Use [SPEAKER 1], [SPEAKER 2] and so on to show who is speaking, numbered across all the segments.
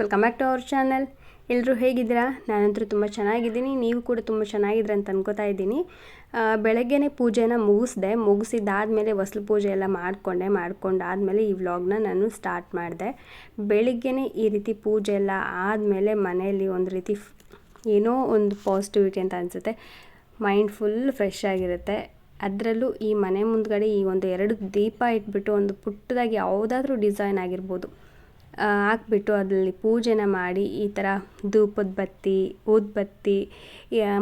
[SPEAKER 1] Welcome back to our channel ಎಲ್ಲರೂ ಹೇಗಿದ್ದೀರಾ? ನಾನಂತರೂ ತುಂಬ ಚೆನ್ನಾಗಿದ್ದೀನಿ. ನೀವು ಕೂಡ ತುಂಬ ಚೆನ್ನಾಗಿದ್ದೀರ ಅಂತ ಅನ್ಕೋತಾ ಇದ್ದೀನಿ. ಬೆಳಗ್ಗೆನೇ ಪೂಜೆನ ಮುಗಿಸ್ದೆ. ಮುಗಿಸಿದ್ದಾದಮೇಲೆ ಹೊಸ್ಲು ಪೂಜೆ ಎಲ್ಲ ಮಾಡಿಕೊಂಡೆ ಮಾಡ್ಕೊಂಡಾದಮೇಲೆ ಈ ವ್ಲಾಗ್ನ ನಾನು ಸ್ಟಾರ್ಟ್ ಮಾಡಿದೆ. ಬೆಳಗ್ಗೆನೇ ಈ ರೀತಿ ಪೂಜೆ ಎಲ್ಲ ಆದಮೇಲೆ ಮನೆಯಲ್ಲಿ ಒಂದು ರೀತಿ ಏನೋ ಒಂದು ಪಾಸಿಟಿವಿಟಿ ಅಂತ ಅನಿಸುತ್ತೆ. ಮೈಂಡ್ ಫುಲ್ ಫ್ರೆಶ್ ಆಗಿರುತ್ತೆ. ಅದರಲ್ಲೂ ಈ ಮನೆ ಮುಂದ್ಗಡೆ ಈ ಒಂದು ಎರಡು ದೀಪ ಇಟ್ಬಿಟ್ಟು ಒಂದು ಪುಟ್ಟದಾಗಿ ಯಾವುದಾದ್ರೂ ಡಿಸೈನ್ ಆಗಿರ್ಬೋದು. ಹಾಕ್ಬಿಟ್ಟು ಅದರಲ್ಲಿ ಪೂಜೆನ ಮಾಡಿ ಈ ಥರ ಧೂಪದ ಬತ್ತಿ ಊದ್ಬತ್ತಿ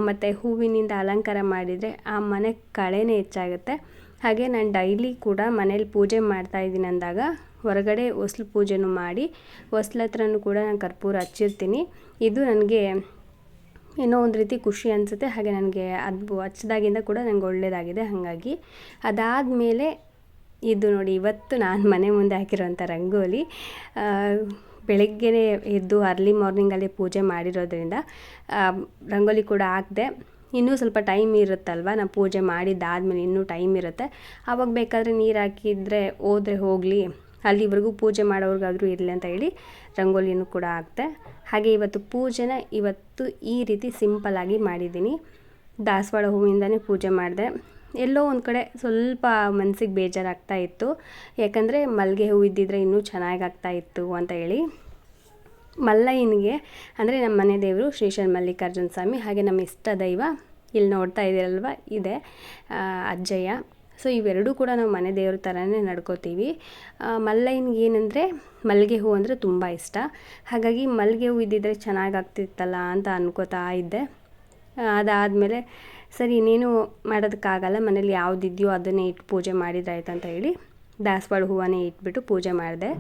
[SPEAKER 1] ಮತ್ತು ಹೂವಿನಿಂದ ಅಲಂಕಾರ ಮಾಡಿದರೆ ಆ ಮನೆ ಕಳೆನೇ ಹೆಚ್ಚಾಗುತ್ತೆ. ಹಾಗೆ ನಾನು ಡೈಲಿ ಕೂಡ ಮನೇಲಿ ಪೂಜೆ ಮಾಡ್ತಾ ಇದ್ದೀನಿ ಅಂದಾಗ ಹೊರಗಡೆ ಹೊಸ್ಲು ಪೂಜೆನೂ ಮಾಡಿ, ಹೊಸ್ಲ ಹತ್ರನೂ ಕೂಡ ನಾನು ಕರ್ಪೂರ ಹಚ್ಚಿರ್ತೀನಿ. ಇದು ನನಗೆ ಏನೋ ಒಂದು ರೀತಿ ಖುಷಿ ಅನಿಸುತ್ತೆ, ಹಾಗೆ ನನಗೆ ಅದು ಹಚ್ಚಿದಾಗಿಂದ ಕೂಡ ನನಗೆ ಒಳ್ಳೆಯದಾಗಿದೆ ಹಾಗಾಗಿ. ಅದಾದಮೇಲೆ ಇದು ನೋಡಿ, ಇವತ್ತು ನಾನು ಮನೆ ಮುಂದೆ ಹಾಕಿರುವಂಥ ರಂಗೋಲಿ. ಬೆಳಗ್ಗೆ ಎದ್ದು ಅರ್ಲಿ ಮಾರ್ನಿಂಗಲ್ಲಿ ಪೂಜೆ ಮಾಡಿರೋದ್ರಿಂದ ರಂಗೋಲಿ ಕೂಡ ಹಾಕಿದೆ. ಇನ್ನೂ ಸ್ವಲ್ಪ ಟೈಮ್ ಇರುತ್ತಲ್ವ? ನಾನು ಪೂಜೆ ಮಾಡಿದ್ದಾದಮೇಲೆ ಇನ್ನೂ ಟೈಮ್ ಇರುತ್ತೆ. ಆವಾಗ ಬೇಕಾದರೆ ನೀರು ಹಾಕಿದರೆ ಹೋದರೆ ಹೋಗಲಿ. ಅಲ್ಲಿವರೆಗೂ ಪೂಜೆ ಮಾಡೋರ್ಗಾದರೂ ಇರಲಿ ಅಂತ ಹೇಳಿ ರಂಗೋಲಿನೂ ಕೂಡ ಹಾಕ್ತೆ ಹಾಗೆ ಇವತ್ತು ಪೂಜೆನ ಇವತ್ತು ಈ ರೀತಿ ಸಿಂಪಲ್ಲಾಗಿ ಮಾಡಿದ್ದೀನಿ. ದಾಸವಾಳ ಹೂವಿಂದನೇ ಪೂಜೆ ಮಾಡಿದೆ. ಎಲ್ಲೋ ಒಂದು ಕಡೆ ಸ್ವಲ್ಪ ಮನಸ್ಸಿಗೆ ಬೇಜಾರಾಗ್ತಾ ಇತ್ತು. ಯಾಕಂದರೆ ಮಲ್ಲಿಗೆ ಹೂ ಇದ್ದಿದ್ರೆ ಇನ್ನೂ ಚೆನ್ನಾಗಿ ಆಗ್ತಾ ಇತ್ತು ಅಂತ ಹೇಳಿ. ಮಲ್ಲಯ್ಯನಿಗೆ, ಅಂದರೆ ನಮ್ಮ ಮನೆ ದೇವರು ಶ್ರೀಶನ್ ಮಲ್ಲಿಕಾರ್ಜುನ ಸ್ವಾಮಿ, ಹಾಗೆ ನಮ್ಮ ಇಷ್ಟ ದೈವ ಇಲ್ಲಿ ನೋಡ್ತಾ ಇದ್ದೀರಲ್ವ ಇದೆ. ಅಜ್ಜಯ್ಯ. ಸೊ ಇವೆರಡೂ ಕೂಡ ನಾವು ಮನೆ ದೇವ್ರ ಥರನೇ ನಡ್ಕೋತೀವಿ. ಮಲ್ಲಯ್ಯನಿಗೆ ಏನಂದರೆ ಮಲ್ಲಿಗೆ ಹೂ ಅಂದರೆ ತುಂಬ ಇಷ್ಟ. ಹಾಗಾಗಿ ಮಲ್ಲಿಗೆ ಹೂ ಇದ್ದಿದ್ದರೆ ಚೆನ್ನಾಗಾಗ್ತಿತ್ತಲ್ಲ ಅಂತ ಅನ್ಕೋತಾ ಇದ್ದೆ. ಅದಾದಮೇಲೆ ಸರಿ, ಇನ್ನೇನು ಮಾಡೋದಕ್ಕಾಗಲ್ಲ, ಮನೇಲಿ ಯಾವುದಿದೆಯೋ ಅದನ್ನೇ ಇಟ್ಟು ಪೂಜೆ ಮಾಡಿದ್ರಾಯ್ತು ಅಂತ ಹೇಳಿ ದಾಸವಾಳ ಹೂವನ್ನೇ ಇಟ್ಬಿಟ್ಟು ಪೂಜೆ ಮಾಡಿದೆ.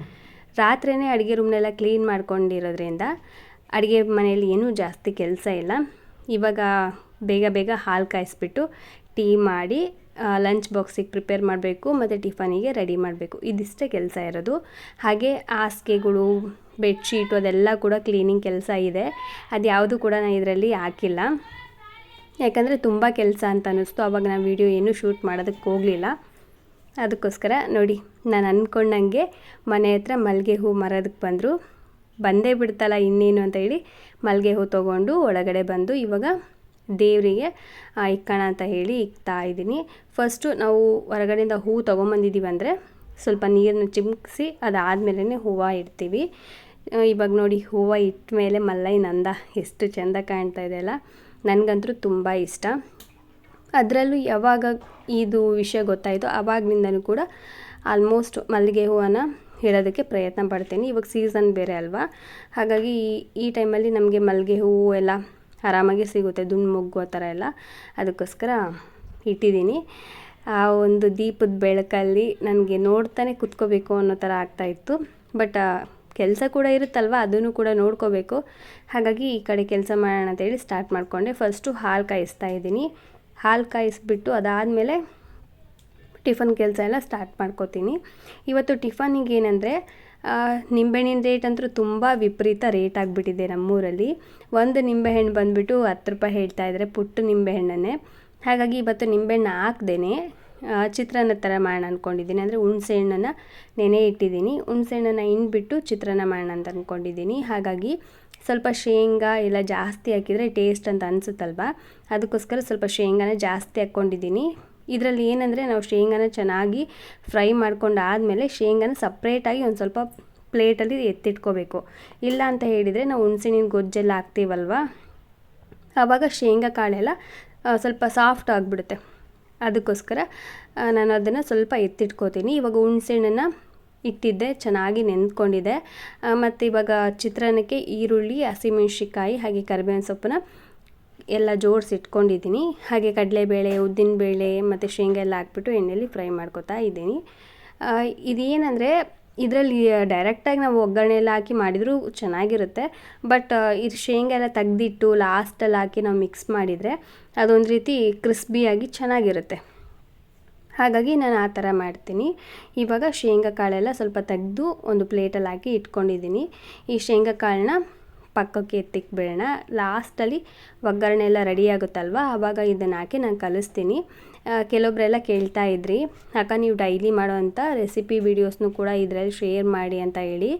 [SPEAKER 1] ರಾತ್ರಿಯೇ ಅಡುಗೆ ರೂಮ್ನೆಲ್ಲ ಕ್ಲೀನ್ ಮಾಡ್ಕೊಂಡಿರೋದ್ರಿಂದ ಅಡುಗೆ ಮನೆಯಲ್ಲಿ ಏನೂ ಜಾಸ್ತಿ ಕೆಲಸ ಇಲ್ಲ. ಇವಾಗ ಬೇಗ ಬೇಗ ಹಾಲು ಕಾಯಿಸ್ಬಿಟ್ಟು ಟೀ ಮಾಡಿ ಲಂಚ್ ಬಾಕ್ಸಿಗೆ ಪ್ರಿಪೇರ್ ಮಾಡಬೇಕು, ಮತ್ತು ಟಿಫನಿಗೆ ರೆಡಿ ಮಾಡಬೇಕು. ಇದಿಷ್ಟೇ ಕೆಲಸ ಇರೋದು. ಹಾಗೆ ಹಾಸಿಗೆಗಳು ಬೆಡ್ಶೀಟು ಅದೆಲ್ಲ ಕೂಡ ಕ್ಲೀನಿಂಗ್ ಕೆಲಸ ಇದೆ. ಅದು ಯಾವುದು ಕೂಡ ನಾನು ಇದರಲ್ಲಿ ಹಾಕಿಲ್ಲ. ಯಾಕಂದರೆ ತುಂಬ ಕೆಲಸ ಅಂತ ಅನ್ನಿಸ್ತು. ಆವಾಗ ನಾನು ವೀಡಿಯೋ ಏನೂ ಶೂಟ್ ಮಾಡೋದಕ್ಕೆ ಹೋಗಲಿಲ್ಲ. ಅದಕ್ಕೋಸ್ಕರ ನೋಡಿ, ನಾನು ಅಂದ್ಕೊಂಡಂಗೆ ಮನೆ ಹತ್ರ ಮಲ್ಲಿಗೆ ಹೂ ಮರೋದಕ್ಕೆ ಬಂದರು. ಬಂದೇ ಬಿಡ್ತಲ್ಲ ಇನ್ನೇನು ಅಂತ ಹೇಳಿ ಮಲ್ಲಿಗೆ ಹೂ ತೊಗೊಂಡು ಒಳಗಡೆ ಬಂದು ಇವಾಗ ದೇವರಿಗೆ ಇಕ್ಕೋಣ ಅಂತ ಹೇಳಿ ಇಕ್ತಾ ಇದ್ದೀನಿ. ಫಸ್ಟು ನಾವು ಹೊರಗಡೆಯಿಂದ ಹೂ ತೊಗೊಂಬಂದಿದ್ದೀವಿ ಅಂದರೆ ಸ್ವಲ್ಪ ನೀರನ್ನು ಚಿಮ್ಕಿಸಿ ಅದಾದಮೇಲೆ ಹೂವು ಇಡ್ತೀವಿ. ಇವಾಗ ನೋಡಿ ಹೂವು ಇಟ್ಟ ಮೇಲೆ ಮಲ್ಲೈ ನಂದ, ಎಷ್ಟು ಚೆಂದ ಕಾಣ್ತಾ ಇದೆಯಲ್ಲ ನನಗಂತೂ ತುಂಬ ಇಷ್ಟ. ಅದರಲ್ಲೂ ಯಾವಾಗ ಇದು ವಿಷಯ ಗೊತ್ತಾಯಿತು ಆವಾಗಿನಿಂದನೂ ಕೂಡ ಆಲ್ಮೋಸ್ಟ್ ಮಲ್ಲಿಗೆ ಹೂವನ್ನು ಹೇಳೋದಕ್ಕೆ ಪ್ರಯತ್ನ ಪಡ್ತೀನಿ. ಇವಾಗ ಸೀಸನ್ ಬೇರೆ ಅಲ್ವಾ? ಹಾಗಾಗಿ ಈ- ಈ ಟೈಮಲ್ಲಿ ನಮಗೆ ಮಲ್ಲಿಗೆ ಹೂವು ಎಲ್ಲ ಆರಾಮಾಗಿ ಸಿಗುತ್ತೆ, ದುಂಡು ಮೊಗ್ಗು ಆ ಥರ ಎಲ್ಲ. ಅದಕ್ಕೋಸ್ಕರ ಇಟ್ಟಿದ್ದೀನಿ. ಆ ಒಂದು ದೀಪದ ಬೆಳಕಲ್ಲಿ ನನಗೆ ನೋಡ್ತಾನೆ ಕುತ್ಕೋಬೇಕು ಅನ್ನೋ ಥರ ಆಗ್ತಾಯಿತ್ತು ಬಟ್ ಕೆಲಸ ಕೂಡ ಇರುತ್ತಲ್ವ, ಅದನ್ನು ಕೂಡ ನೋಡ್ಕೋಬೇಕು. ಹಾಗಾಗಿ ಈ ಕಡೆ ಕೆಲಸ ಮಾಡೋಣ ಅಂತೇಳಿ ಸ್ಟಾರ್ಟ್ ಮಾಡಿಕೊಂಡೆ. ಫಸ್ಟು ಹಾಲು ಕಾಯಿಸ್ತಾ ಇದ್ದೀನಿ. ಹಾಲು ಕಾಯಿಸ್ಬಿಟ್ಟು ಅದಾದಮೇಲೆ ಟಿಫನ್ ಕೆಲಸ ಎಲ್ಲ ಸ್ಟಾರ್ಟ್ ಮಾಡ್ಕೋತೀನಿ. ಇವತ್ತು ಟಿಫನಿಗೆ ಏನಂದರೆ ನಿಂಬೆಹಣ್ಣಿನ ರೇಟ್ ಅಂತೂ ತುಂಬ ವಿಪರೀತ ರೇಟ್ ಆಗಿಬಿಟ್ಟಿದೆ ನಮ್ಮೂರಲ್ಲಿ. ಒಂದು ನಿಂಬೆಹಣ್ಣು ಬಂದುಬಿಟ್ಟು ಹತ್ತು ರೂಪಾಯಿ ಹೇಳ್ತಾ ಇದ್ದಾರೆ, ಪುಟ್ಟು ನಿಂಬೆಹಣ್ಣನ್ನೇ. ಹಾಗಾಗಿ ಇವತ್ತು ನಿಂಬೆಹಣ್ಣು ಹಾಕ್ದೇನೆ. ಚಿತ್ರಾನ್ನ ಥರ ಮಾಡೋಣ ಅಂದ್ಕೊಂಡಿದ್ದೀನಿ ಅಂದರೆ ಹುಣಸೆ ಹಣ್ಣನ್ನು ನೆನೆ ಇಟ್ಟಿದ್ದೀನಿ. ಹುಣಸೆ ಹಣ್ಣನ್ನು ಹಿಂಡ್ಬಿಟ್ಟು ಚಿತ್ರಾನ್ನ ಮಾಡೋಣ ಅಂತ ಅಂದ್ಕೊಂಡಿದ್ದೀನಿ ಹಾಗಾಗಿ ಸ್ವಲ್ಪ ಶೇಂಗಾ ಎಲ್ಲ ಜಾಸ್ತಿ ಹಾಕಿದರೆ ಟೇಸ್ಟ್ ಅಂತ ಅನಿಸುತ್ತಲ್ವ? ಅದಕ್ಕೋಸ್ಕರ ಸ್ವಲ್ಪ ಶೇಂಗಾನ ಜಾಸ್ತಿ ಹಾಕ್ಕೊಂಡಿದ್ದೀನಿ. ಇದರಲ್ಲಿ ಏನಂದರೆ ನಾವು ಶೇಂಗಾನ ಚೆನ್ನಾಗಿ ಫ್ರೈ ಮಾಡ್ಕೊಂಡು ಆದಮೇಲೆ ಶೇಂಗಾನ ಸಪ್ರೇಟಾಗಿ ಒಂದು ಸ್ವಲ್ಪ ಪ್ಲೇಟಲ್ಲಿ ಎತ್ತಿಟ್ಕೋಬೇಕು. ಇಲ್ಲ ಅಂತ ಹೇಳಿದರೆ ನಾವು ಹುಣಸಿನ ಗೊಜ್ಜೆಲ್ಲ ಹಾಕ್ತೀವಲ್ವ? ಆವಾಗ ಶೇಂಗಾ ಕಾಳೆಲ್ಲ ಸ್ವಲ್ಪ ಸಾಫ್ಟ್ ಆಗಿಬಿಡುತ್ತೆ. ಅದಕ್ಕೋಸ್ಕರ ನಾನು ಅದನ್ನು ಸ್ವಲ್ಪ ಎತ್ತಿಟ್ಕೋತೀನಿ. ಇವಾಗ ಹುಣಸೆಹಣ್ಣನ್ನು ಇಟ್ಟಿದ್ದೆ, ಚೆನ್ನಾಗಿ ನೆಂದ್ಕೊಂಡಿದೆ ಮತ್ತು ಇವಾಗ ಚಿತ್ರಾನ್ನಕ್ಕೆ ಈರುಳ್ಳಿ ಹಸಿಮೆಣ್ಸಿಕಾಯಿ ಹಾಗೆ ಕರಿಬೇವಿನ ಸೊಪ್ಪನ್ನ ಎಲ್ಲ ಜೋಡಿಸಿ ಇಟ್ಕೊಂಡಿದ್ದೀನಿ ಹಾಗೆ ಕಡಲೆಬೇಳೆ, ಉದ್ದಿನಬೇಳೆ, ಮತ್ತು ಶೇಂಗಾ ಎಲ್ಲ ಹಾಕ್ಬಿಟ್ಟು ಎಣ್ಣೆಯಲ್ಲಿ ಫ್ರೈ ಮಾಡ್ಕೊತಾ ಇದ್ದೀನಿ. ಇದೇನಂದರೆ ಇದರಲ್ಲಿ ಡೈರೆಕ್ಟಾಗಿ ನಾವು ಒಗ್ಗರಣೆ ಎಲ್ಲ ಹಾಕಿ ಮಾಡಿದರೂ ಚೆನ್ನಾಗಿರುತ್ತೆ. ಬಟ್ ಇದು ಶೇಂಗಾ ಎಲ್ಲ ತೆಗ್ದಿಟ್ಟು ಲಾಸ್ಟಲ್ಲಿ ಹಾಕಿ ನಾವು ಮಿಕ್ಸ್ ಮಾಡಿದರೆ ಅದೊಂದು ರೀತಿ ಕ್ರಿಸ್ಪಿಯಾಗಿ ಚೆನ್ನಾಗಿರುತ್ತೆ. ಹಾಗಾಗಿ ನಾನು ಆ ಥರ ಮಾಡ್ತೀನಿ. ಇವಾಗ ಶೇಂಗಾ ಕಾಳೆಲ್ಲ ಸ್ವಲ್ಪ ತೆಗೆದು ಒಂದು ಪ್ಲೇಟಲ್ಲಿ ಹಾಕಿ ಇಟ್ಕೊಂಡಿದ್ದೀನಿ. ಈ ಶೇಂಗಾ ಕಾಳನ್ನ ಪಕ್ಕಕ್ಕೆ ಎತ್ತಿಕ್ಬಿಡೋಣ ಲಾಸ್ಟಲ್ಲಿ ಒಗ್ಗರಣೆ ಎಲ್ಲ ರೆಡಿ ಆಗುತ್ತಲ್ವ? ಆವಾಗ ಇದನ್ನು ಹಾಕಿ ನಾನು ಕಲಿಸ್ತೀನಿ. ಕೆಲವೊಬ್ಬರೆಲ್ಲ ಕೇಳ್ತಾ ಇದ್ರಿ, ಅಕ್ಕ, ನೀವು ಡೈಲಿ ಮಾಡೋವಂಥ ರೆಸಿಪಿ ವೀಡಿಯೋಸ್ನು ಕೂಡ ಇದರಲ್ಲಿ ಶೇರ್ ಮಾಡಿ ಅಂತ ಹೇಳಿ.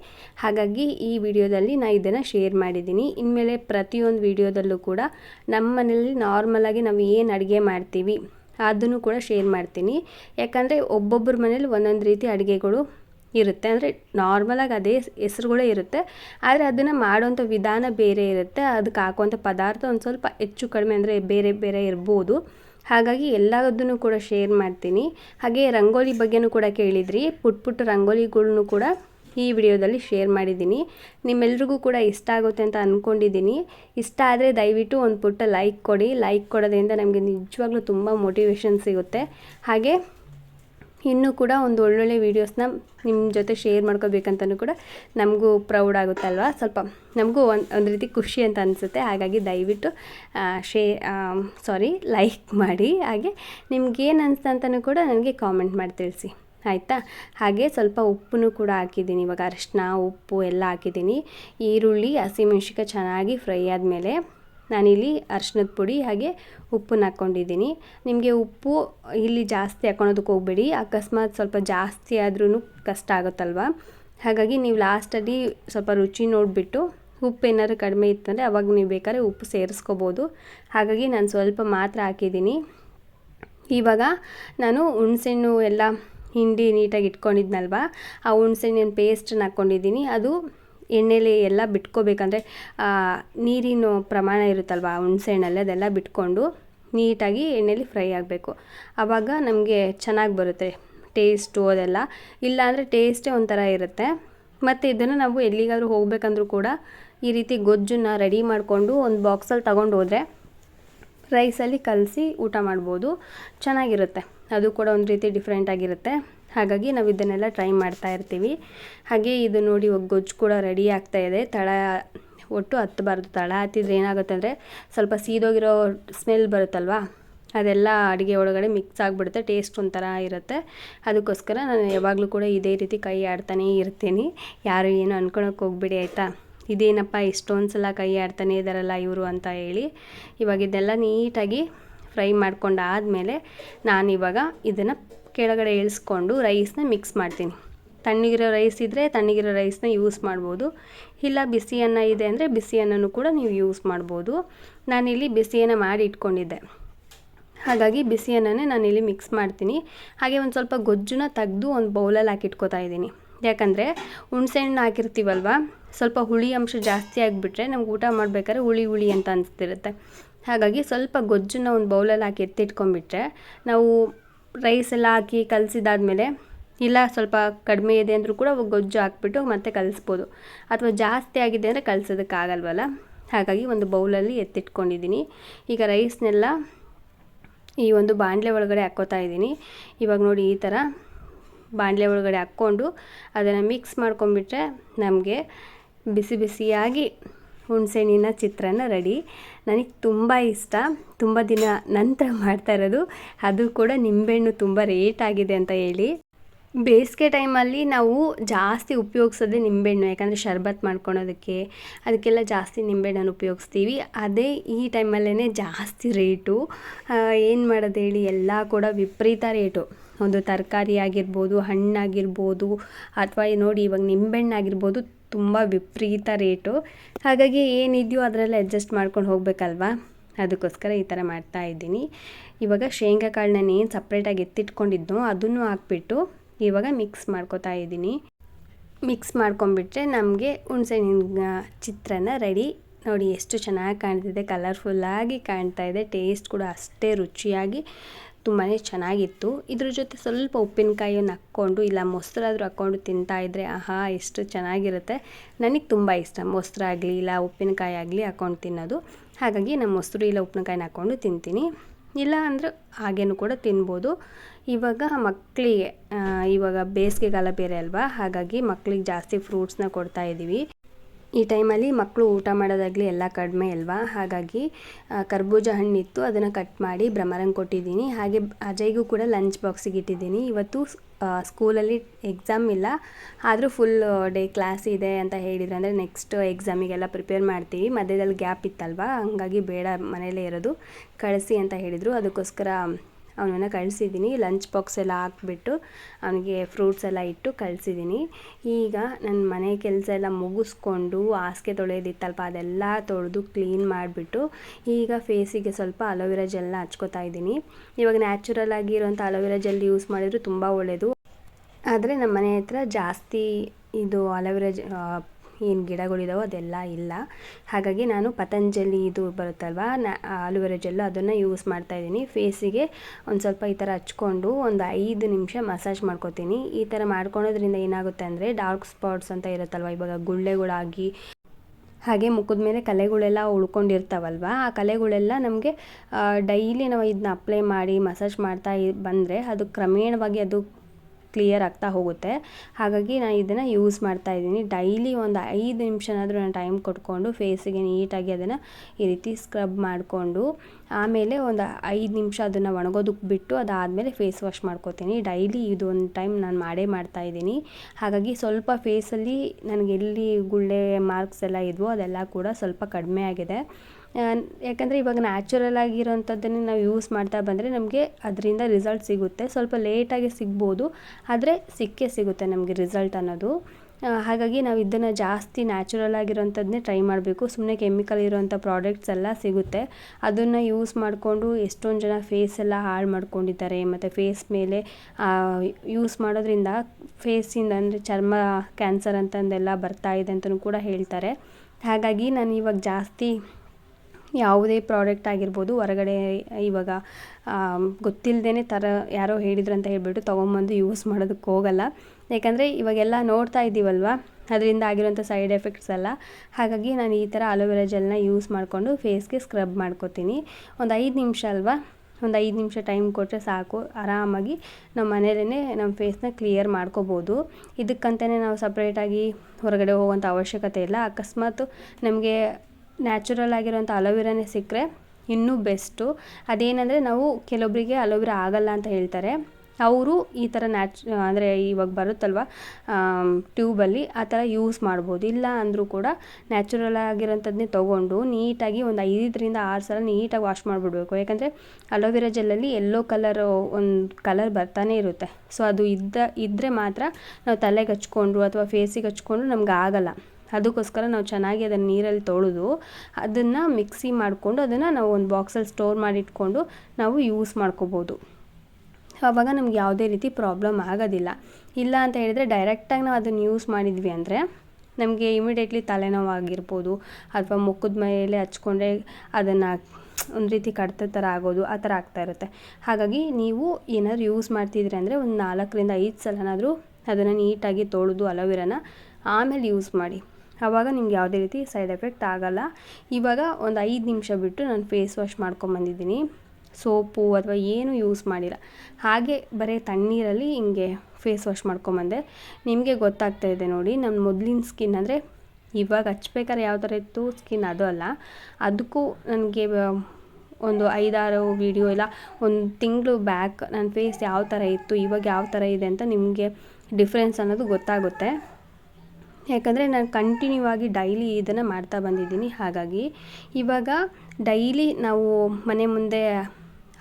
[SPEAKER 1] ಹಾಗಾಗಿ ಈ ವಿಡಿಯೋದಲ್ಲಿ ನಾನು ಇದನ್ನು ಶೇರ್ ಮಾಡಿದ್ದೀನಿ. ಇನ್ಮೇಲೆ ಪ್ರತಿಯೊಂದು ವಿಡಿಯೋದಲ್ಲೂ ಕೂಡ ನಮ್ಮ ಮನೇಲಿ ನಾರ್ಮಲಾಗಿ ನಾವು ಏನು ಅಡುಗೆ ಮಾಡ್ತೀವಿ, ಅದನ್ನು ಕೂಡ ಶೇರ್ ಮಾಡ್ತೀನಿ. ಯಾಕಂದರೆ ಒಬ್ಬೊಬ್ಬರ ಮನೇಲಿ ಒಂದೊಂದು ರೀತಿ ಅಡುಗೆಗಳು ಇರುತ್ತೆ. ಅಂದರೆ ನಾರ್ಮಲಾಗಿ ಅದೇ ಹೆಸ್ರುಗಳೇ ಇರುತ್ತೆ. ಆದರೆ ಅದನ್ನು ಮಾಡುವಂಥ ವಿಧಾನ ಬೇರೆ ಇರುತ್ತೆ. ಅದಕ್ಕೆ ಹಾಕುವಂಥ ಪದಾರ್ಥ ಒಂದು ಸ್ವಲ್ಪ ಹೆಚ್ಚು ಕಡಿಮೆ ಅಂದರೆ ಬೇರೆ ಬೇರೆ ಇರ್ಬೋದು. ಹಾಗಾಗಿ ಎಲ್ಲದನ್ನು ಕೂಡ ಶೇರ್ ಮಾಡ್ತೀನಿ. ಹಾಗೆ ರಂಗೋಲಿ ಬಗ್ಗೆನೂ ಕೂಡ ಕೇಳಿದ್ರಿ. ಪುಟ್ ಪುಟ್ಟ ರಂಗೋಲಿಗಳ್ನು ಕೂಡ ಈ ವಿಡಿಯೋದಲ್ಲಿ ಶೇರ್ ಮಾಡಿದ್ದೀನಿ. ನಿಮ್ಮೆಲ್ರಿಗೂ ಕೂಡ ಇಷ್ಟ ಆಗುತ್ತೆ ಅಂತ ಅಂದ್ಕೊಂಡಿದ್ದೀನಿ ಇಷ್ಟ ಆದರೆ ದಯವಿಟ್ಟು ಒಂದು ಪುಟ್ಟ ಲೈಕ್ ಕೊಡಿ. ಲೈಕ್ ಕೊಡೋದ್ರಿಂದ ನಮಗೆ ನಿಜವಾಗ್ಲೂ ತುಂಬ ಮೋಟಿವೇಶನ್ ಸಿಗುತ್ತೆ. ಹಾಗೆ ಇನ್ನೂ ಕೂಡ ಒಂದು ಒಳ್ಳೊಳ್ಳೆ ವೀಡಿಯೋಸ್ನ ನಿಮ್ಮ ಜೊತೆ ಶೇರ್ ಮಾಡ್ಕೋಬೇಕಂತಲೂ ಕೂಡ ನಮಗೂ ಪ್ರೌಡ್ ಆಗುತ್ತಲ್ವ? ಸ್ವಲ್ಪ ನಮಗೂ ಒಂದು ಒಂದು ರೀತಿ ಖುಷಿ ಅಂತ ಅನಿಸುತ್ತೆ. ಹಾಗಾಗಿ ದಯವಿಟ್ಟು ಶೇ ಸಾರಿ ಲೈಕ್ ಮಾಡಿ. ಹಾಗೆ ನಿಮ್ಗೇನು ಅನಿಸ್ತಂತನೂ ಕೂಡ ನನಗೆ ಕಾಮೆಂಟ್ ಮಾಡಿ ತಿಳಿಸಿ. ಆಯಿತಾ? ಹಾಗೆ ಸ್ವಲ್ಪ ಉಪ್ಪನ್ನು ಕೂಡ ಹಾಕಿದ್ದೀನಿ. ಇವಾಗ ಅರಿಶಿನ ಉಪ್ಪು ಎಲ್ಲ ಹಾಕಿದ್ದೀನಿ. ಈರುಳ್ಳಿ ಹಸಿಮೆಣ್ಸಿಕಾಯಿ ಚೆನ್ನಾಗಿ ಫ್ರೈ ಆದಮೇಲೆ ನಾನಿಲ್ಲಿ ಅರ್ಶಿನದ ಪುಡಿ ಹಾಗೆ ಉಪ್ಪನ್ನ ಹಾಕ್ಕೊಂಡಿದ್ದೀನಿ. ನಿಮಗೆ ಉಪ್ಪು ಇಲ್ಲಿ ಜಾಸ್ತಿ ಹಾಕೊಳೋದಕ್ಕೆ ಹೋಗಬೇಡಿ. ಅಕಸ್ಮಾತ್ ಸ್ವಲ್ಪ ಜಾಸ್ತಿ ಆದ್ರೂ ಕಷ್ಟ ಆಗುತ್ತಲ್ವ? ಹಾಗಾಗಿ ನೀವು ಲಾಸ್ಟಲ್ಲಿ ಸ್ವಲ್ಪ ರುಚಿ ನೋಡಿಬಿಟ್ಟು ಉಪ್ಪು ಏನಾದ್ರು ಕಡಿಮೆ ಇತ್ತಂದರೆ ಅವಾಗ ನೀವು ಬೇಕಾದ್ರೆ ಉಪ್ಪು ಸೇರಿಸ್ಕೋಬೋದು. ಹಾಗಾಗಿ ನಾನು ಸ್ವಲ್ಪ ಮಾತ್ರ ಹಾಕಿದ್ದೀನಿ. ಇವಾಗ ನಾನು ಹುಣಸೆಹಣ್ಣು ಎಲ್ಲ ಹಿಂಡಿ ನೀಟಾಗಿ ಇಟ್ಕೊಂಡಿದ್ನಲ್ವ? ಆ ಹುಣಸೆಹಣ್ಣಿನ ಪೇಸ್ಟನ್ನ ಹಾಕ್ಕೊಂಡಿದ್ದೀನಿ. ಅದು ಎಣ್ಣೆಲಿ ಎಲ್ಲ ಬಿಟ್ಕೋಬೇಕಂದ್ರೆ ನೀರಿನ ಪ್ರಮಾಣ ಇರುತ್ತಲ್ವ ಹುಣಸೆ ಹುಣಸೆಹಣ್ಣಲ್ಲಿ, ಅದೆಲ್ಲ ಬಿಟ್ಕೊಂಡು ನೀಟಾಗಿ ಎಣ್ಣೆಲಿ ಫ್ರೈ ಆಗಬೇಕು. ಆವಾಗ ನಮಗೆ ಚೆನ್ನಾಗಿ ಬರುತ್ತೆ ಟೇಸ್ಟು ಅದೆಲ್ಲ. ಇಲ್ಲಾಂದರೆ ಟೇಸ್ಟೇ ಒಂಥರ ಇರುತ್ತೆ. ಮತ್ತು ಇದನ್ನು ನಾವು ಎಲ್ಲಿಗಾದರೂ ಹೋಗಬೇಕಂದ್ರೂ ಕೂಡ ಈ ರೀತಿ ಗೊಜ್ಜನ್ನ ರೆಡಿ ಮಾಡಿಕೊಂಡು ಒಂದು ಬಾಕ್ಸಲ್ಲಿ ತಗೊಂಡು ಹೋದರೆ ರೈಸಲ್ಲಿ ಕಲಸಿ ಊಟ ಮಾಡ್ಬೋದು. ಚೆನ್ನಾಗಿರುತ್ತೆ. ಅದು ಕೂಡ ಒಂದು ರೀತಿ ಡಿಫ್ರೆಂಟ್ ಆಗಿರುತ್ತೆ. ಹಾಗಾಗಿ ನಾವು ಇದನ್ನೆಲ್ಲ ಟ್ರೈ ಮಾಡ್ತಾ ಇರ್ತೀವಿ. ಹಾಗೆ ಇದು ನೋಡಿ ಇವಾಗ ಗೊಜ್ಜು ಕೂಡ ರೆಡಿ ಆಗ್ತಾ ಇದೆ. ತಳ ಒಟ್ಟು ಹತ್ತಬಾರ್ದು ತಳ ಹತ್ತಿದ್ರೆ ಏನಾಗುತ್ತೆ ಅಂದರೆ ಸ್ವಲ್ಪ ಸೀದೋಗಿರೋ ಸ್ಮೆಲ್ ಬರುತ್ತಲ್ವಾ? ಅದೆಲ್ಲ ಅಡುಗೆ ಒಳಗಡೆ ಮಿಕ್ಸ್ ಆಗಿಬಿಡುತ್ತೆ. ಟೇಸ್ಟ್ ಒಂಥರ ಇರುತ್ತೆ. ಅದಕ್ಕೋಸ್ಕರ ನಾನು ಯಾವಾಗಲೂ ಕೂಡ ಇದೇ ರೀತಿ ಕೈ ಆಡ್ತಾನೇ ಇರ್ತೀನಿ. ಯಾರು ಏನು ಅನ್ಕೊಳಕ್ಕೆ ಹೋಗ್ಬಿಡಿ, ಆಯಿತಾ? ಇದೇನಪ್ಪ ಎಷ್ಟೊಂದು ಸಲ ಕೈ ಆಡ್ತಾನೆ ಇದ್ದಾರಲ್ಲ ಇವರು ಅಂತ ಹೇಳಿ. ಇವಾಗ ಇದೆಲ್ಲ ನೀಟಾಗಿ ಫ್ರೈ ಮಾಡ್ಕೊಂಡು ಆದಮೇಲೆ ನಾನಿವಾಗ ಇದನ್ನು ಕೆಳಗಡೆ ಇಳಿಸ್ಕೊಂಡು ರೈಸ್ನ ಮಿಕ್ಸ್ ಮಾಡ್ತೀನಿ. ತಣ್ಣಗಿರೋ ರೈಸ್ ಇದ್ದರೆ ತಣ್ಣಗಿರೋ ರೈಸ್ನ ಯೂಸ್ ಮಾಡ್ಬೋದು. ಇಲ್ಲ ಬಿಸಿ ಅನ್ನ ಇದೆ ಅಂದರೆ ಬಿಸಿ ಅನ್ನನೂ ಕೂಡ ನೀವು ಯೂಸ್ ಮಾಡ್ಬೋದು. ನಾನಿಲ್ಲಿ ಬಿಸಿಯನ್ನು ಮಾಡಿ ಇಟ್ಕೊಂಡಿದ್ದೆ. ಹಾಗಾಗಿ ಬಿಸಿ ಅನ್ನನೇ ನಾನಿಲ್ಲಿ ಮಿಕ್ಸ್ ಮಾಡ್ತೀನಿ. ಹಾಗೆ ಒಂದು ಸ್ವಲ್ಪ ಗೊಜ್ಜನ್ನ ತೆಗೆದು ಒಂದು ಬೌಲಲ್ಲಿ ಹಾಕಿಟ್ಕೋತಾ ಇದ್ದೀನಿ. ಯಾಕಂದರೆ ಹುಣಸೆಹಣ್ಣು ಹಾಕಿರ್ತೀವಲ್ವ? ಸ್ವಲ್ಪ ಹುಳಿ ಅಂಶ ಜಾಸ್ತಿ ಆಗಿಬಿಟ್ರೆ ನಮ್ಗೆ ಊಟ ಮಾಡಬೇಕಾದ್ರೆ ಹುಳಿ ಹುಳಿ ಅಂತ ಅನಿಸ್ತಿರುತ್ತೆ. ಹಾಗಾಗಿ ಸ್ವಲ್ಪ ಗೊಜ್ಜನ್ನ ಒಂದು ಬೌಲಲ್ಲಿ ಹಾಕಿ ಎತ್ತಿಟ್ಕೊಂಡ್ಬಿಟ್ರೆ ನಾವು ರೈಸ್ ಎಲ್ಲ ಹಾಕಿ ಕಲಸಿದಾದ್ಮೇಲೆ ಇಲ್ಲ ಸ್ವಲ್ಪ ಕಡಿಮೆ ಇದೆ ಅಂದರೂ ಕೂಡ ಗೊಜ್ಜು ಹಾಕ್ಬಿಟ್ಟು ಮತ್ತೆ ಕಲಿಸ್ಬೋದು. ಅಥವಾ ಜಾಸ್ತಿ ಆಗಿದೆ ಅಂದರೆ ಕಲಿಸೋದಕ್ಕಾಗಲ್ವಲ್ಲ ಹಾಗಾಗಿ ಒಂದು ಬೌಲಲ್ಲಿ ಎತ್ತಿಟ್ಕೊಂಡಿದ್ದೀನಿ. ಈಗ ರೈಸ್ನೆಲ್ಲ ಈ ಒಂದು ಬಾಣಲೆ ಒಳಗಡೆ ಹಾಕ್ಕೋತಾ ಇದ್ದೀನಿ. ಇವಾಗ ನೋಡಿ ಈ ಥರ ಬಾಣಲೆ ಒಳಗಡೆ ಹಾಕ್ಕೊಂಡು ಅದನ್ನು ಮಿಕ್ಸ್ ಮಾಡ್ಕೊಂಬಿಟ್ರೆ ನಮಗೆ ಬಿಸಿ ಬಿಸಿಯಾಗಿ ಹುಣಸೆಹಣ್ಣಿನ ಚಿತ್ರಾನ್ನ ರೆಡಿ. ನನಗೆ ತುಂಬ ಇಷ್ಟ. ತುಂಬ ದಿನ ನಂತರ ಮಾಡ್ತಾ ಇರೋದು. ಅದು ಕೂಡ ನಿಂಬೆಹಣ್ಣು ತುಂಬ ರೇಟ್ ಆಗಿದೆ ಅಂತ ಹೇಳಿ. ಬೇಸಿಗೆ ಟೈಮಲ್ಲಿ ನಾವು ಜಾಸ್ತಿ ಉಪಯೋಗಿಸೋದೇ ನಿಂಬೆಹಣ್ಣು, ಯಾಕಂದರೆ ಶರ್ಬತ್ ಮಾಡ್ಕೊಳೋದಕ್ಕೆ ಅದಕ್ಕೆಲ್ಲ ಜಾಸ್ತಿ ನಿಂಬೆಹಣ್ಣನ್ನು ಉಪಯೋಗಿಸ್ತೀವಿ. ಅದೇ ಈ ಟೈಮಲ್ಲೇ ಜಾಸ್ತಿ ರೇಟು. ಏನು ಮಾಡೋದು ಹೇಳಿ, ಎಲ್ಲ ಕೂಡ ವಿಪರೀತ ರೇಟು. ಒಂದು ತರಕಾರಿ ಆಗಿರ್ಬೋದು, ಹಣ್ಣಾಗಿರ್ಬೋದು, ಅಥವಾ ನೋಡಿ ಇವಾಗ ನಿಂಬೆಹಣ್ಣು ಆಗಿರ್ಬೋದು ತುಂಬ ವಿಪರೀತ ರೇಟು. ಹಾಗಾಗಿ ಏನಿದೆಯೋ ಅದರಲ್ಲಿ ಅಡ್ಜಸ್ಟ್ ಮಾಡ್ಕೊಂಡು ಹೋಗಬೇಕಲ್ವಾ? ಅದಕ್ಕೋಸ್ಕರ ಈ ಥರ ಮಾಡ್ತಾ ಇದ್ದೀನಿ. ಇವಾಗ ಶೇಂಗಾ ಕಾಳನ್ನ ಏನು ಸಪ್ರೇಟಾಗಿ ಎತ್ತಿಟ್ಕೊಂಡಿದ್ದು ಅದನ್ನು ಹಾಕ್ಬಿಟ್ಟು ಇವಾಗ ಮಿಕ್ಸ್ ಮಾಡ್ಕೊತಾ ಇದ್ದೀನಿ. ಮಿಕ್ಸ್ ಮಾಡ್ಕೊಂಬಿಟ್ರೆ ನಮಗೆ ಹುಣ್ಸೆಹಣ್ಣಿನ ಚಿತ್ರಾನ್ನ ರೆಡಿ ನೋಡಿ ಎಷ್ಟು ಚೆನ್ನಾಗಿ ಕಾಣ್ತಿದೆ ಕಲರ್ಫುಲ್ಲಾಗಿ ಕಾಣ್ತಾ ಇದೆ ಟೇಸ್ಟ್ ಕೂಡ ಅಷ್ಟೇ ರುಚಿಯಾಗಿ. ತುಂಬಾ ಚೆನ್ನಾಗಿತ್ತು. ಇದ್ರ ಜೊತೆ ಸ್ವಲ್ಪ ಉಪ್ಪಿನಕಾಯಿಯನ್ನು ಹಾಕ್ಕೊಂಡು ಇಲ್ಲ ಮೊಸರಾದರೂ ಹಾಕ್ಕೊಂಡು ತಿಂತಾ ಇದ್ದರೆ ಆಹಾ, ಎಷ್ಟು ಚೆನ್ನಾಗಿರುತ್ತೆ. ನನಗೆ ತುಂಬ ಇಷ್ಟ. ಮೊಸರಾಗಲಿ ಇಲ್ಲ ಉಪ್ಪಿನಕಾಯಿ ಆಗಲಿ ಹಾಕ್ಕೊಂಡು ತಿನ್ನೋದು. ಹಾಗಾಗಿ ನಾನು ಮೊಸರು ಇಲ್ಲ ಉಪ್ಪಿನಕಾಯಿನ ಹಾಕ್ಕೊಂಡು ತಿಂತೀನಿ. ಇಲ್ಲ ಅಂದರೆ ಹಾಗೇನೂ ಕೂಡ ತಿನ್ಬೋದು. ಇವಾಗ ಮಕ್ಕಳಿಗೆ ಇವಾಗ ಬೇಸಿಗೆಗಾಲ ಬೇರೆ ಅಲ್ವಾ? ಹಾಗಾಗಿ ಮಕ್ಕಳಿಗೆ ಜಾಸ್ತಿ ಫ್ರೂಟ್ಸ್ನ ಕೊಡ್ತಾ ಇದ್ದೀವಿ ಈ ಟೈಮಲ್ಲಿ ಮಕ್ಕಳು ಊಟ ಮಾಡೋದಾಗಲಿ ಎಲ್ಲ ಕಡಿಮೆ ಅಲ್ವಾ? ಹಾಗಾಗಿ ಕರ್ಬೂಜ ಹಣ್ಣಿತ್ತು, ಅದನ್ನು ಕಟ್ ಮಾಡಿ ಭ್ರಮರಂಗೆ ಕೊಟ್ಟಿದ್ದೀನಿ. ಹಾಗೆ ಅಜಯ್ಗೂ ಕೂಡ ಲಂಚ್ ಬಾಕ್ಸಿಗೆ ಇಟ್ಟಿದ್ದೀನಿ. ಇವತ್ತು ಸ್ಕೂಲಲ್ಲಿ ಎಕ್ಸಾಮ್ ಇಲ್ಲ. ಆದರೂ ಫುಲ್ ಡೇ ಕ್ಲಾಸ್ ಇದೆ ಅಂತ ಹೇಳಿದ್ರು. ಅಂದರೆ ನೆಕ್ಸ್ಟ್ ಎಕ್ಸಾಮಿಗೆಲ್ಲ ಪ್ರಿಪೇರ್ ಮಾಡ್ತೀವಿ. ಮಧ್ಯದಲ್ಲಿ ಗ್ಯಾಪ್ ಇತ್ತಲ್ವಾ? ಹಂಗಾಗಿ ಬೇಡ ಮನೇಲೇ ಇರೋದು. ಕಳಿಸಿ ಅಂತ ಹೇಳಿದರು. ಅದಕ್ಕೋಸ್ಕರ ಅವನನ್ನು ಕಳಿಸಿದ್ದೀನಿ. ಲಂಚ್ ಬಾಕ್ಸ್ ಎಲ್ಲ ಹಾಕ್ಬಿಟ್ಟು ಅವನಿಗೆ ಫ್ರೂಟ್ಸ್ ಎಲ್ಲ ಇಟ್ಟು ಕಳಿಸಿದ್ದೀನಿ. ಈಗ ನನ್ನ ಮನೆ ಕೆಲಸ ಎಲ್ಲ ಮುಗಿಸ್ಕೊಂಡು ಹಾಸಿಗೆ ತೊಳೆಯೋದಿತ್ತಲ್ಪ ಅದೆಲ್ಲ ತೊಳೆದು ಕ್ಲೀನ್ ಮಾಡಿಬಿಟ್ಟು ಈಗ ಫೇಸಿಗೆ ಸ್ವಲ್ಪ ಅಲೋವೆರಾ ಜೆಲ್ನ ಹಚ್ಕೋತಾ ಇದ್ದೀನಿ. ಇವಾಗ ನ್ಯಾಚುರಲ್ ಆಗಿರೋಂಥ ಅಲೋವೆರಾ ಜೆಲ್ ಯೂಸ್ ಮಾಡಿದ್ರು ತುಂಬ ಒಳ್ಳೆಯದು ಆದರೆ ನಮ್ಮ ಮನೆ ಹತ್ರ ಜಾಸ್ತಿ ಇದು ಅಲೋವೆರಾ ಏನು ಗಿಡಗಳಿದಾವೋ ಅದೆಲ್ಲ ಇಲ್ಲ. ಹಾಗಾಗಿ ನಾನು ಪತಂಜಲಿ ಇದು ಬರುತ್ತಲ್ವ, ನ ಅಲೋವೆರಾ ಜೆಲ್ಲು ಅದನ್ನು ಯೂಸ್ ಮಾಡ್ತಾಯಿದ್ದೀನಿ ಫೇಸಿಗೆ ಒಂದು ಸ್ವಲ್ಪ ಈ ಥರ ಹಚ್ಕೊಂಡು ಒಂದು ಐದು ನಿಮಿಷ ಮಸಾಜ್ ಮಾಡ್ಕೊತೀನಿ. ಈ ಥರ ಮಾಡ್ಕೊಳೋದ್ರಿಂದ ಏನಾಗುತ್ತೆ ಅಂದರೆ ಡಾರ್ಕ್ ಸ್ಪಾಟ್ಸ್ ಅಂತ ಇರುತ್ತಲ್ವ, ಇವಾಗ ಗುಳ್ಳೆಗಳಾಗಿ, ಹಾಗೆ ಮುಖದ ಮೇಲೆ ಕಲೆಗಳೆಲ್ಲ ಉಳ್ಕೊಂಡಿರ್ತಾವಲ್ವ, ಆ ಕಲೆಗಳೆಲ್ಲ ನಮಗೆ ಡೈಲಿ ನಾವು ಇದನ್ನ ಅಪ್ಲೈ ಮಾಡಿ ಮಸಾಜ್ ಮಾಡ್ತಾ ಬಂದರೆ ಅದು ಕ್ರಮೇಣವಾಗಿ ಅದು ಕ್ಲಿಯರ್ ಆಗ್ತಾ ಹೋಗುತ್ತೆ. ಹಾಗಾಗಿ ನಾನು ಇದನ್ನು ಯೂಸ್ ಮಾಡ್ತಾ ಇದ್ದೀನಿ. ಡೈಲಿ ಒಂದು ಐದು ನಿಮಿಷನಾದರೂ ನಾನು ಟೈಮ್ ಕೊಟ್ಕೊಂಡು ಫೇಸಿಗೆ ನೀಟಾಗಿ ಅದನ್ನು ಈ ರೀತಿ ಸ್ಕ್ರಬ್ ಮಾಡಿಕೊಂಡು ಆಮೇಲೆ ಒಂದು ಐದು ನಿಮಿಷ ಅದನ್ನು ಒಣಗೋದಕ್ಕೆ ಬಿಟ್ಟು ಅದಾದಮೇಲೆ ಫೇಸ್ ವಾಶ್ ಮಾಡ್ಕೋತೀನಿ. ಡೈಲಿ ಇದು ಒಂದು ಟೈಮ್ ನಾನು ಮಾಡೇ ಮಾಡ್ತಾ ಇದ್ದೀನಿ. ಹಾಗಾಗಿ ಸ್ವಲ್ಪ ಫೇಸಲ್ಲಿ ನನಗೆ ಎಲ್ಲಿ ಗುಳ್ಳೆ ಮಾರ್ಕ್ಸ್ ಎಲ್ಲ ಇದ್ವೋ ಅದೆಲ್ಲ ಕೂಡ ಸ್ವಲ್ಪ ಕಡಿಮೆ ಆಗಿದೆ. ಯಾಕಂದರೆ ಇವಾಗ ನ್ಯಾಚುರಲ್ ಆಗಿರೋಂಥದ್ದನ್ನೇ ನಾವು ಯೂಸ್ ಮಾಡ್ತಾ ಬಂದರೆ ನಮಗೆ ಅದರಿಂದ ರಿಸಲ್ಟ್ ಸಿಗುತ್ತೆ. ಸ್ವಲ್ಪ ಲೇಟಾಗಿ ಸಿಗ್ಬೋದು, ಆದರೆ ಸಿಕ್ಕೇ ಸಿಗುತ್ತೆ ನಮಗೆ ರಿಸಲ್ಟ್ ಅನ್ನೋದು. ಹಾಗಾಗಿ ನಾವು ಇದನ್ನು ಜಾಸ್ತಿ ನ್ಯಾಚುರಲ್ ಆಗಿರೋಂಥದ್ದನ್ನೇ ಟ್ರೈ ಮಾಡಬೇಕು. ಸುಮ್ಮನೆ ಕೆಮಿಕಲ್ ಇರೋಂಥ ಪ್ರಾಡಕ್ಟ್ಸ್ ಎಲ್ಲ ಸಿಗುತ್ತೆ. ಅದನ್ನು ಯೂಸ್ ಮಾಡಿಕೊಂಡು ಎಷ್ಟೊಂದು ಜನ ಫೇಸ್ ಎಲ್ಲ ಹಾಳು ಮಾಡ್ಕೊಂಡಿದ್ದಾರೆ. ಮತ್ತು ಫೇಸ್ ಮೇಲೆ ಯೂಸ್ ಮಾಡೋದ್ರಿಂದ ಫೇಸಿಂದ ಅಂದರೆ ಚರ್ಮ ಕ್ಯಾನ್ಸರ್ ಅಂತಂದೆಲ್ಲ ಬರ್ತಾ ಇದೆ ಅಂತಲೂ ಕೂಡ ಹೇಳ್ತಾರೆ. ಹಾಗಾಗಿ ನಾನು ಇವಾಗ ಜಾಸ್ತಿ ಯಾವುದೇ ಪ್ರಾಡಕ್ಟ್ ಆಗಿರ್ಬೋದು ಹೊರಗಡೆ ಇವಾಗ ಗೊತ್ತಿಲ್ಲದೇ ಥರ ಯಾರೋ ಹೇಳಿದ್ರು ಅಂತ ಹೇಳಿಬಿಟ್ಟು ತೊಗೊಂಬಂದು ಯೂಸ್ ಮಾಡೋದಕ್ಕೆ ಹೋಗಲ್ಲ. ಯಾಕಂದರೆ ಇವಾಗೆಲ್ಲ ನೋಡ್ತಾ ಇದ್ದೀವಲ್ವ? ಅದರಿಂದ ಆಗಿರೋಂಥ ಸೈಡ್ ಎಫೆಕ್ಟ್ಸ್ ಎಲ್ಲ. ಹಾಗಾಗಿ ನಾನು ಈ ಥರ ಅಲೋವೆರಾ ಜೆಲ್ನ ಯೂಸ್ ಮಾಡಿಕೊಂಡು ಫೇಸ್ಗೆ ಸ್ಕ್ರಬ್ ಮಾಡ್ಕೋತೀನಿ. ಒಂದು ಐದು ನಿಮಿಷ ಅಲ್ವಾ? ಒಂದು ಐದು ನಿಮಿಷ ಟೈಮ್ ಕೊಟ್ಟರೆ ಸಾಕು. ಆರಾಮಾಗಿ ನಮ್ಮ ಮನೇಲೇ ನಮ್ಮ ಫೇಸ್ನ ಕ್ಲಿಯರ್ ಮಾಡ್ಕೋಬೋದು. ಇದಕ್ಕಂತಲೇ ನಾವು ಸಪ್ರೇಟಾಗಿ ಹೊರಗಡೆ ಹೋಗುವಂಥ ಅವಶ್ಯಕತೆ ಇಲ್ಲ. ಅಕಸ್ಮಾತ್ ನಮಗೆ ನ್ಯಾಚುರಲ್ ಆಗಿರೋಂಥ ಅಲೋವೆರಾನೇ ಸಿಕ್ಕರೆ ಇನ್ನೂ ಬೆಸ್ಟು ಅದೇನಂದರೆ ನಾವು ಕೆಲವೊಬ್ಬರಿಗೆ ಅಲೋವೆರಾ ಆಗಲ್ಲ ಅಂತ ಹೇಳ್ತಾರೆ. ಅವರು ಈ ಥರ ನ್ಯಾಚ್ ಅಂದರೆ ಇವಾಗ ಬರುತ್ತಲ್ವ ಟ್ಯೂಬಲ್ಲಿ ಆ ಥರ ಯೂಸ್ ಮಾಡ್ಬೋದು. ಇಲ್ಲ ಅಂದರೂ ಕೂಡ ನ್ಯಾಚುರಲ್ ಆಗಿರೋಂಥದ್ದನ್ನೇ ತೊಗೊಂಡು ನೀಟಾಗಿ ಒಂದು ಐದರಿಂದ ಆರು ಸಲ ನೀಟಾಗಿ ವಾಶ್ ಮಾಡಿಬಿಡ್ಬೇಕು. ಯಾಕಂದರೆ ಅಲೋವೆರಾ ಜೆಲ್ಲಲ್ಲಿ ಎಲ್ಲೋ ಕಲರು ಒಂದು ಕಲರ್ ಬರ್ತಾನೆ ಇರುತ್ತೆ. ಸೊ ಅದು ಇದ್ದ ಇದ್ದರೆ ಮಾತ್ರ ನಾವು ತಲೆಗೆ ಹಚ್ಕೊಂಡ್ರು ಅಥವಾ ಫೇಸಿಗೆ ಹಚ್ಕೊಂಡ್ರು ನಮ್ಗೆ ಆಗಲ್ಲ. ಅದಕ್ಕೋಸ್ಕರ ನಾವು ಚೆನ್ನಾಗಿ ಅದನ್ನು ನೀರಲ್ಲಿ ತೊಳೆದು ಅದನ್ನು ಮಿಕ್ಸಿ ಮಾಡಿಕೊಂಡು ಅದನ್ನು ನಾವು ಒಂದು ಬಾಕ್ಸಲ್ಲಿ ಸ್ಟೋರ್ ಮಾಡಿಟ್ಕೊಂಡು ನಾವು ಯೂಸ್ ಮಾಡ್ಕೋಬೋದು. ಆವಾಗ ನಮ್ಗೆ ಯಾವುದೇ ರೀತಿ ಪ್ರಾಬ್ಲಮ್ ಆಗೋದಿಲ್ಲ. ಇಲ್ಲ ಅಂತ ಹೇಳಿದರೆ ಡೈರೆಕ್ಟಾಗಿ ನಾವು ಅದನ್ನು ಯೂಸ್ ಮಾಡಿದ್ವಿ ಅಂದರೆ ನಮಗೆ ಇಮಿಡಿಯೇಟ್ಲಿ ತಲೆನೋವು ಆಗಿರ್ಬೋದು ಅಥವಾ ಮುಖದ ಮೇಲೆ ಹಚ್ಕೊಂಡ್ರೆ ಅದನ್ನು ಒಂದು ರೀತಿ ಕಡ್ತ ಥರ ಆಗೋದು ಆ ಥರ ಆಗ್ತಾ ಇರುತ್ತೆ. ಹಾಗಾಗಿ ನೀವು ಏನಾದ್ರು ಯೂಸ್ ಮಾಡ್ತಿದ್ರಿ ಅಂದರೆ ಒಂದು ನಾಲ್ಕರಿಂದ ಐದು ಸಲನಾದರೂ ಅದನ್ನು ನೀಟಾಗಿ ತೊಳೆದು ಅಲೋವೆರಾನ ಆಮೇಲೆ ಯೂಸ್ ಮಾಡಿ. ಆವಾಗ ನಿಮ್ಗೆ ಯಾವುದೇ ರೀತಿ ಸೈಡ್ ಎಫೆಕ್ಟ್ ಆಗಲ್ಲ. ಇವಾಗ ಒಂದು ಐದು ನಿಮಿಷ ಬಿಟ್ಟು ನಾನು ಫೇಸ್ ವಾಶ್ ಮಾಡ್ಕೊಂಬಂದಿದ್ದೀನಿ ಸೋಪು ಅಥವಾ ಏನು ಯೂಸ್ ಮಾಡಿಲ್ಲ. ಹಾಗೆ ಬರೀ ತಣ್ಣೀರಲ್ಲಿ ಹಿಂಗೆ ಫೇಸ್ ವಾಶ್ ಮಾಡ್ಕೊಂಬಂದೆ. ನಿಮಗೆ ಗೊತ್ತಾಗ್ತಾ ಇದೆ ನೋಡಿ ನನ್ನ ಮೊದಲಿನ ಸ್ಕಿನ್ ಅಂದರೆ ಇವಾಗ ಹಚ್ಬೇಕಾದ್ರೆ ಯಾವ ಥರ ಇತ್ತು ಸ್ಕಿನ್ ಅದು ಅಲ್ಲ. ಅದಕ್ಕೂ ನನಗೆ ಒಂದು ಐದಾರು ವೀಡಿಯೋ ಇಲ್ಲ, ಒಂದು ತಿಂಗಳು ಬ್ಯಾಕ್ ನನ್ನ ಫೇಸ್ ಯಾವ ಥರ ಇತ್ತು, ಇವಾಗ ಯಾವ ಥರ ಇದೆ ಅಂತ ನಿಮಗೆ ಡಿಫ್ರೆನ್ಸ್ ಅನ್ನೋದು ಗೊತ್ತಾಗುತ್ತೆ. ಯಾಕಂದರೆ ನಾನು ಕಂಟಿನ್ಯೂ ಆಗಿ ಡೈಲಿ ಇದನ್ನು ಮಾಡ್ತಾ ಬಂದಿದ್ದೀನಿ. ಹಾಗಾಗಿ ಇವಾಗ ಡೈಲಿ ನಾವು ಮನೆ ಮುಂದೆ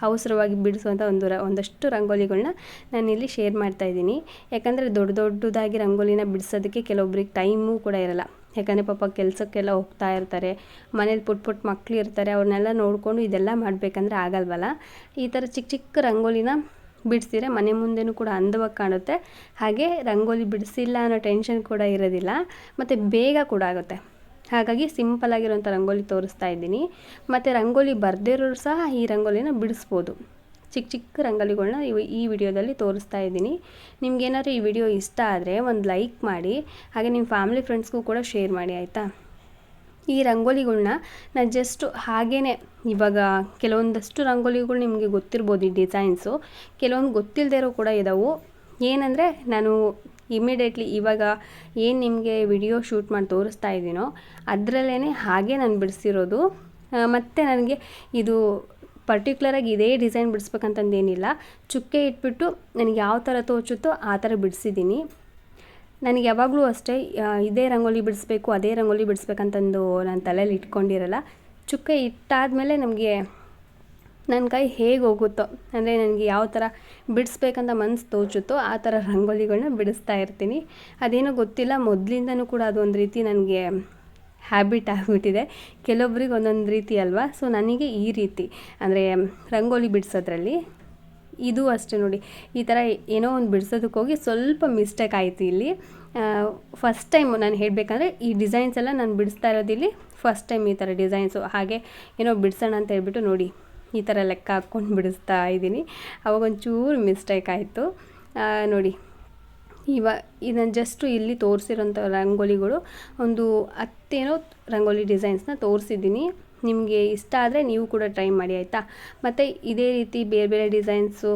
[SPEAKER 1] ಅವಸರವಾಗಿ ಬಿಡಿಸುವಂಥ ಒಂದು ರ, ಒಂದಷ್ಟು ರಂಗೋಲಿಗಳನ್ನ ನಾನಿಲ್ಲಿ ಶೇರ್ ಮಾಡ್ತಾಯಿದ್ದೀನಿ ಯಾಕಂದರೆ ದೊಡ್ಡ ದೊಡ್ಡದಾಗಿ ರಂಗೋಲಿನ ಬಿಡಿಸೋದಕ್ಕೆ ಕೆಲವೊಬ್ರಿಗೆ ಟೈಮು ಕೂಡ ಇರಲ್ಲ. ಯಾಕಂದರೆ ಪಾಪ ಕೆಲಸಕ್ಕೆಲ್ಲ ಹೋಗ್ತಾ ಇರ್ತಾರೆ, ಮನೇಲಿ ಪುಟ್ ಪುಟ್ ಮಕ್ಕಳು ಇರ್ತಾರೆ, ಅವ್ರನ್ನೆಲ್ಲ ನೋಡಿಕೊಂಡು ಇದೆಲ್ಲ ಮಾಡಬೇಕಂದ್ರೆ ಆಗಲ್ವಲ್ಲ? ಈ ಥರ ಚಿಕ್ಕ ಚಿಕ್ಕ ರಂಗೋಲಿನ ಬಿಡಿಸಿದ್ರೆ ಮನೆ ಮುಂದೆನೂ ಕೂಡ ಅಂದವಾಗಿ ಕಾಣುತ್ತೆ. ಹಾಗೆ ರಂಗೋಲಿ ಬಿಡಿಸಿಲ್ಲ ಅನ್ನೋ ಟೆನ್ಷನ್ ಕೂಡ ಇರೋದಿಲ್ಲ. ಮತ್ತು ಬೇಗ ಕೂಡ ಆಗುತ್ತೆ. ಹಾಗಾಗಿ ಸಿಂಪಲ್ ಆಗಿರೋಂಥ ರಂಗೋಲಿ ತೋರಿಸ್ತಾ ಇದ್ದೀನಿ. ಮತ್ತು ರಂಗೋಲಿ ಬರ್ದಿರೋರು ಸಹ ಈ ರಂಗೋಲಿನ ಬಿಡಿಸ್ಬೋದು. ಚಿಕ್ಕ ಚಿಕ್ಕ ರಂಗೋಲಿಗಳನ್ನ ಇವು ಈ ವಿಡಿಯೋದಲ್ಲಿ ತೋರಿಸ್ತಾ ಇದ್ದೀನಿ. ನಿಮ್ಗೇನಾದ್ರು ಈ ವಿಡಿಯೋ ಇಷ್ಟ ಆದರೆ ಒಂದು ಲೈಕ್ ಮಾಡಿ, ಹಾಗೆ ನಿಮ್ಮ ಫ್ಯಾಮಿಲಿ ಫ್ರೆಂಡ್ಸ್ಗೂ ಕೂಡ ಶೇರ್ ಮಾಡಿ, ಆಯಿತಾ? ಈ ರಂಗೋಲಿಗಳನ್ನ ನಾನು ಜಸ್ಟ್ ಹಾಗೇ ಇವಾಗ ಕೆಲವೊಂದಷ್ಟು ರಂಗೋಲಿಗಳು ನಿಮಗೆ ಗೊತ್ತಿರ್ಬೋದು ಈ ಡಿಸೈನ್ಸು. ಕೆಲವೊಂದು ಗೊತ್ತಿಲ್ಲದೆ ಇರೋ ಕೂಡ ಇದ್ದಾವೆ ಏನಂದರೆ ನಾನು ಇಮಿಡಿಯೇಟ್ಲಿ ಇವಾಗ ಏನು ನಿಮಗೆ ವಿಡಿಯೋ ಶೂಟ್ ಮಾಡಿ ತೋರಿಸ್ತಾ ಇದ್ದೀನೋ ಅದರಲ್ಲೇ ಹಾಗೆ ನಾನು ಬಿಡಿಸಿರೋದು. ಮತ್ತು ನನಗೆ ಇದು ಪರ್ಟಿಕ್ಯುಲರಾಗಿ ಇದೇ ಡಿಸೈನ್ ಬಿಡಿಸ್ಬೇಕಂತಂದೇನಿಲ್ಲ. ಚುಕ್ಕೆ ಇಟ್ಬಿಟ್ಟು ನನಗೆ ಯಾವ ಥರ ತೋಚುತ್ತೋ ಆ ಥರ ಬಿಡಿಸಿದ್ದೀನಿ ನನಗೆ ಯಾವಾಗಲೂ ಅಷ್ಟೇ ಇದೇ ರಂಗೋಲಿ ಬಿಡಿಸ್ಬೇಕು, ಅದೇ ರಂಗೋಲಿ ಬಿಡಿಸ್ಬೇಕಂತಂದು ನಾನು ತಲೆಯಲ್ಲಿ ಇಟ್ಕೊಂಡಿರಲ್ಲ. ಚುಕ್ಕೆ ಇಟ್ಟಾದಮೇಲೆ ನಮಗೆ ನನ್ನ ಕೈ ಹೇಗೆ ಹೋಗುತ್ತೋ, ಅಂದರೆ ನನಗೆ ಯಾವ ಥರ ಬಿಡಿಸ್ಬೇಕಂತ ಮನಸ್ಸು ತೋಚುತ್ತೋ ಆ ಥರ ರಂಗೋಲಿಗಳನ್ನ ಬಿಡಿಸ್ತಾ ಇರ್ತೀನಿ. ಅದೇನೋ ಗೊತ್ತಿಲ್ಲ, ಮೊದಲಿಂದನೂ ಕೂಡ ಅದೊಂದು ರೀತಿ ನನಗೆ ಹ್ಯಾಬಿಟ್ ಆಗಿಬಿಟ್ಟಿದೆ. ಕೆಲವೊಬ್ರಿಗೆ ಒಂದೊಂದು ರೀತಿ ಅಲ್ವಾ? ಸೊ ನನಗೆ ಈ ರೀತಿ, ಅಂದರೆ ರಂಗೋಲಿ ಬಿಡಿಸೋದ್ರಲ್ಲಿ ಇದು ಅಷ್ಟೇ ನೋಡಿ, ಈ ಥರ ಏನೋ ಒಂದು ಬಿಡಿಸೋದಕ್ಕೆ ಹೋಗಿ ಸ್ವಲ್ಪ ಮಿಸ್ಟೇಕ್ ಆಯಿತು ಇಲ್ಲಿ. ಫಸ್ಟ್ ಟೈಮ್ ನಾನು ಹೇಳಬೇಕಂದ್ರೆ ಈ ಡಿಸೈನ್ಸ್ ಎಲ್ಲ ನಾನು ಬಿಡಿಸ್ತಾ ಇರೋದಿಲ್ಲಿ ಫಸ್ಟ್ ಟೈಮ್ ಈ ಥರ ಡಿಸೈನ್ಸು. ಹಾಗೆ ಏನೋ ಬಿಡಿಸೋಣ ಅಂತ ಹೇಳ್ಬಿಟ್ಟು ನೋಡಿ. ಈ ಥರ ಲೆಕ್ಕ ಹಾಕ್ಕೊಂಡು ಬಿಡಿಸ್ತಾ ಇದ್ದೀನಿ. ಅವಾಗ ಒಂಚೂರು ಮಿಸ್ಟೇಕ್ ಆಯಿತು. ನೋಡಿ, ಇವ ಇದನ್ನು ಜಸ್ಟು ಇಲ್ಲಿ ತೋರಿಸಿರೋಂಥ ರಂಗೋಲಿಗಳು, ಒಂದು ಹತ್ತೇನೋ ರಂಗೋಲಿ ಡಿಸೈನ್ಸ್ನ ತೋರಿಸಿದ್ದೀನಿ. ನಿಮಗೆ ಇಷ್ಟ ಆದರೆ ನೀವು ಕೂಡ ಟ್ರೈ ಮಾಡಿ, ಆಯಿತಾ? ಮತ್ತು ಇದೇ ರೀತಿ ಬೇರೆ ಬೇರೆ ಡಿಸೈನ್ಸು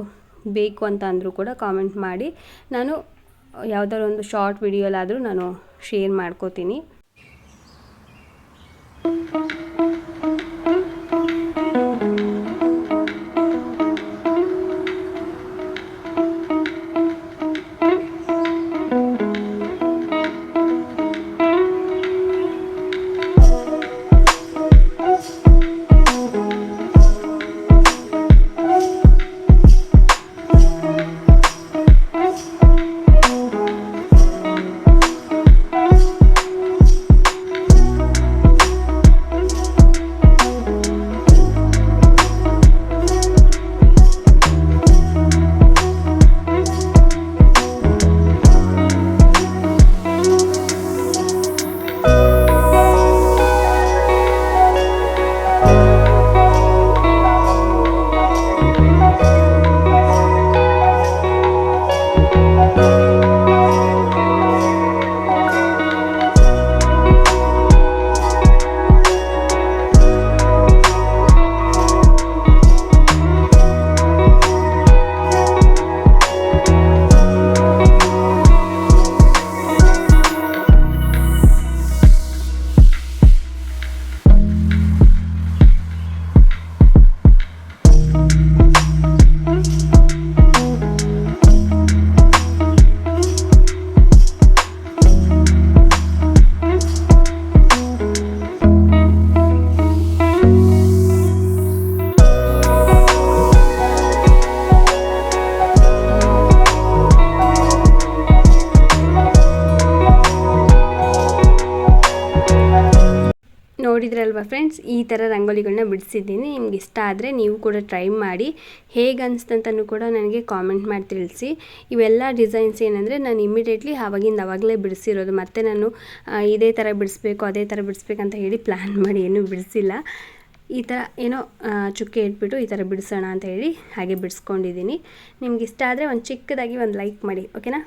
[SPEAKER 1] ಬೇಕು ಅಂತ ಅಂದರೂ ಕೂಡ ಕಾಮೆಂಟ್ ಮಾಡಿ. ನಾನು ಯಾವುದಾದ್ರು ಒಂದು ಶಾರ್ಟ್ ವಿಡಿಯೋಲಾದರೂ ನಾನು ಶೇರ್ ಮಾಡ್ಕೋತೀನಿ. ನೋಡಿದ್ರಲ್ವ ಫ್ರೆಂಡ್ಸ್ ಈ ಥರ ರಂಗೋಲಿಗಳನ್ನ ಬಿಡಿಸಿದ್ದೀನಿ. ನಿಮ್ಗೆ ಇಷ್ಟ ಆದರೆ ನೀವು ಕೂಡ ಟ್ರೈ ಮಾಡಿ. ಹೇಗೆ ಅನಿಸ್ತಂತನೂ ಕೂಡ ನನಗೆ ಕಾಮೆಂಟ್ ಮಾಡಿ ತಿಳಿಸಿ. ಇವೆಲ್ಲ ಡಿಸೈನ್ಸ್ ಏನಂದರೆ ನಾನು ಇಮಿಡಿಯೇಟ್ಲಿ ಆವಾಗಿಂದ ಅವಾಗಲೇ ಬಿಡಿಸಿರೋದು. ಮತ್ತು ನಾನು ಇದೇ ಥರ ಬಿಡಿಸ್ಬೇಕು, ಅದೇ ಥರ ಬಿಡಿಸ್ಬೇಕಂತ ಹೇಳಿ ಪ್ಲ್ಯಾನ್ ಮಾಡಿ ಏನೂ ಬಿಡಿಸಿಲ್ಲ. ಈ ಥರ ಏನೋ ಚುಕ್ಕೆ ಇಟ್ಬಿಟ್ಟು ಈ ಥರ ಬಿಡಿಸೋಣ ಅಂತ ಹೇಳಿ ಹಾಗೆ ಬಿಡಿಸ್ಕೊಂಡಿದ್ದೀನಿ. ನಿಮ್ಗೆ ಇಷ್ಟ ಆದರೆ ಒಂದು ಚಿಕ್ಕದಾಗಿ ಒಂದು ಲೈಕ್ ಮಾಡಿ ಓಕೆನಾ